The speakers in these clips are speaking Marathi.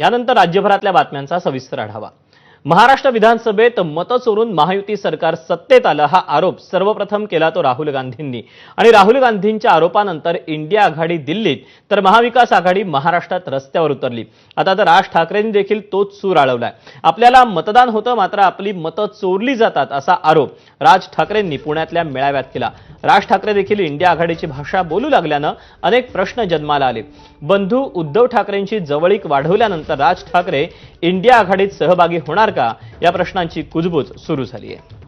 यानंतर राज्यभरातल्या बातम्यांचा सविस्तर आढावा. महाराष्ट्र विधानसभेत मतं चोरून महायुती सरकार सत्तेत आलं हा आरोप सर्वप्रथम केला तो राहुल गांधींनी. आणि राहुल गांधींच्या आरोपानंतर इंडिया आघाडी दिल्लीत तर महाविकास आघाडी महाराष्ट्रात रस्त्यावर उतरली. आता तर राज ठाकरेंनी देखील तोच सूर आळवलाय. आपल्याला मतदान होतं मात्र आपली मतं चोरली जातात असा आरोप राज ठाकरेंनी पुण्यातल्या मेळाव्यात केला. राज ठाकरे देखील इंडिया आघाडीची भाषा बोलू लागल्यानं अनेक प्रश्न जन्माला आले. बंधू उद्धव ठाकरेंची जवळीक वाढवल्यानंतर राज ठाकरे इंडिया आघाडीत सहभागी होणार का या प्रश्नांची कुजबूज सुरू झाली आहे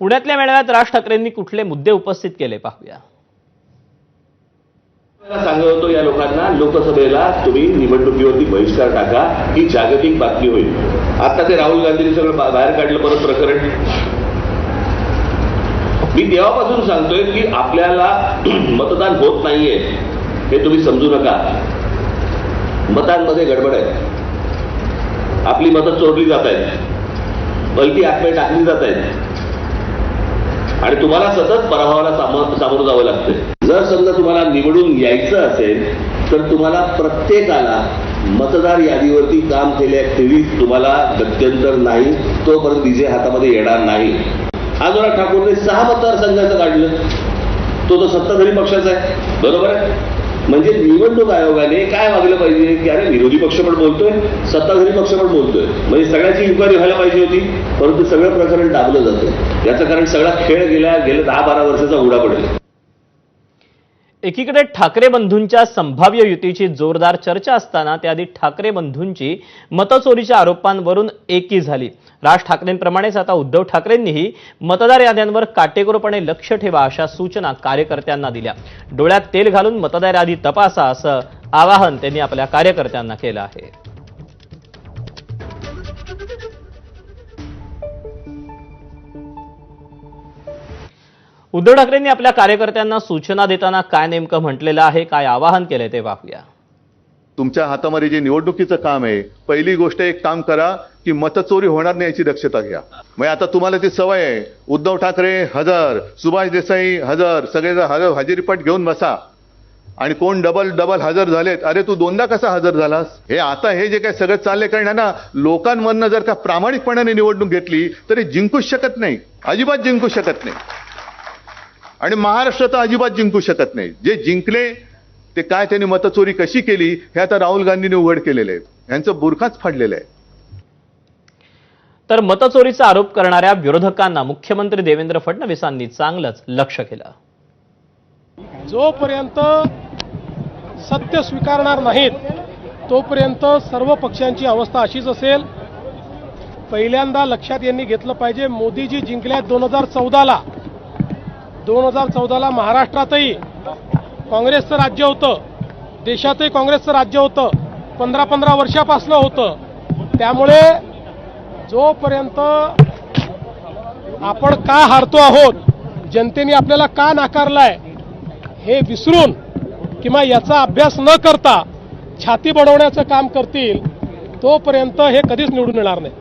पुण्यातल्या मेळाव्यात राज ठाकरेंनी कुठले मुद्दे उपस्थित केले पाहूया. सांगत होतो या लोकांना लोकसभेला तुम्ही निवडणुकीवरती बहिष्कार टाका ही जागतिक बातमी होईल. आता ते राहुल गांधींनी सगळं बाहेर काढलं परत प्रकरण. मी तेव्हापासून सांगतोय की आपल्याला मतदान होत नाहीये. हे तुम्ही समजू नका. मतांमध्ये गडबड आहे. आपली मतं चोरली जात आहेत. पलटी आत्मे टाकली जात आहेत. आणि तुम्हाला सतत पराभवाला सामोरं जावं लागतं जर समजा तुम्हाला निवडून यायचं असेल तर तुम्हाला प्रत्येकाला मतदार यादीवरती काम केल्याखेरीज तुम्हाला गत्यंतर नाही तोपर्यंत विजय हातामध्ये येणार नाही. आजोरा ठाकूरने सहा मतदारसंघाचं काढलं. तो तो सत्ताधारी पक्षाचा आहे. बरोबर आहे? म्हणजे निवडणूक आयोगाने काय वागलं पाहिजे? की अरे विरोधी पक्ष पण बोलतोय सत्ताधारी पक्ष पण बोलतोय. म्हणजे सगळ्याची इन्क्वायरी व्हायला पाहिजे होती परंतु सगळं प्रकरण दाबलं जातं याचं कारण सगळा खेळ गेला गेल्या दहा बारा वर्षाचा उडा पडेल. एकीकडे ठाकरे बंधूंच्या संभाव्य युतीची जोरदार चर्चा असताना त्याआधी ठाकरे बंधूंची मतचोरीच्या आरोपांवरून एकी झाली. राज ठाकरेंप्रमाणेच आता उद्धव ठाकरेंनीही मतदार याद्यांवर काटेकोरपणे लक्ष ठेवा अशा सूचना कार्यकर्त्यांना दिल्या. डोळ्यात तेल घालून मतदार यादी तपासा असं आवाहन त्यांनी आपल्या कार्यकर्त्यांना केलं आहे. उद्धव ठाकरेंनी आपल्या कार्यकर्त्यांना सूचना देताना काय नेमकं म्हटलेलं आहे काय आवाहन केलंय ते पाहूया. तुमच्या हातामध्ये जे निवडणुकीचं काम आहे पहिली गोष्ट एक काम करा की मतचोरी होणार नाही याची दक्षता घ्या. मग आता तुम्हाला ती सवय आहे उद्धव ठाकरे हजर सुभाष देसाई हजर सगळे हजर हजेरीपट घेऊन बसा. आणि कोण डबल डबल हजर झालेत अरे तू दोनदा कसा हजर झालास? हे आता हे जे काय सगळं चाललंय कारण ना लोकांमधनं जर का प्रामाणिकपणाने निवडणूक घेतली तरी जिंकूच शकत नाही. अजिबात जिंकू शकत नाही. आणि महाराष्ट्र तर अजिबात जिंकू शकत नाही. जे जिंकले ते काय त्यांनी मतचोरी कशी केली हे आता राहुल गांधींनी उघड केलेलं आहे यांचं बुरखाच फाडलेलं आहे. तर मतचोरीचा आरोप करणाऱ्या विरोधकांना मुख्यमंत्री देवेंद्र फडणवीसांनी चांगलंच लक्ष केलं. जोपर्यंत सत्य स्वीकारणार नाहीत तोपर्यंत सर्व पक्षांची अवस्था अशीच असेल. पहिल्यांदा लक्षात यांनी घेतलं पाहिजे मोदीजी जिंकल्यात दोन हजार चौदाला. दोन हजार चौदाला महाराष्ट्रातही काँग्रेसचं राज्य होतं देशातही काँग्रेसचं राज्य होतं पंधरा पंधरा वर्षापासनं होतं. त्यामुळे जोपर्यंत आपण का हारतो आहोत जनतेने आपल्याला का नाकारलाय हे विसरून किंवा याचा अभ्यास न करता छाती बडवण्याचं काम करतील तोपर्यंत हे कधीच निवडून येणार नाही.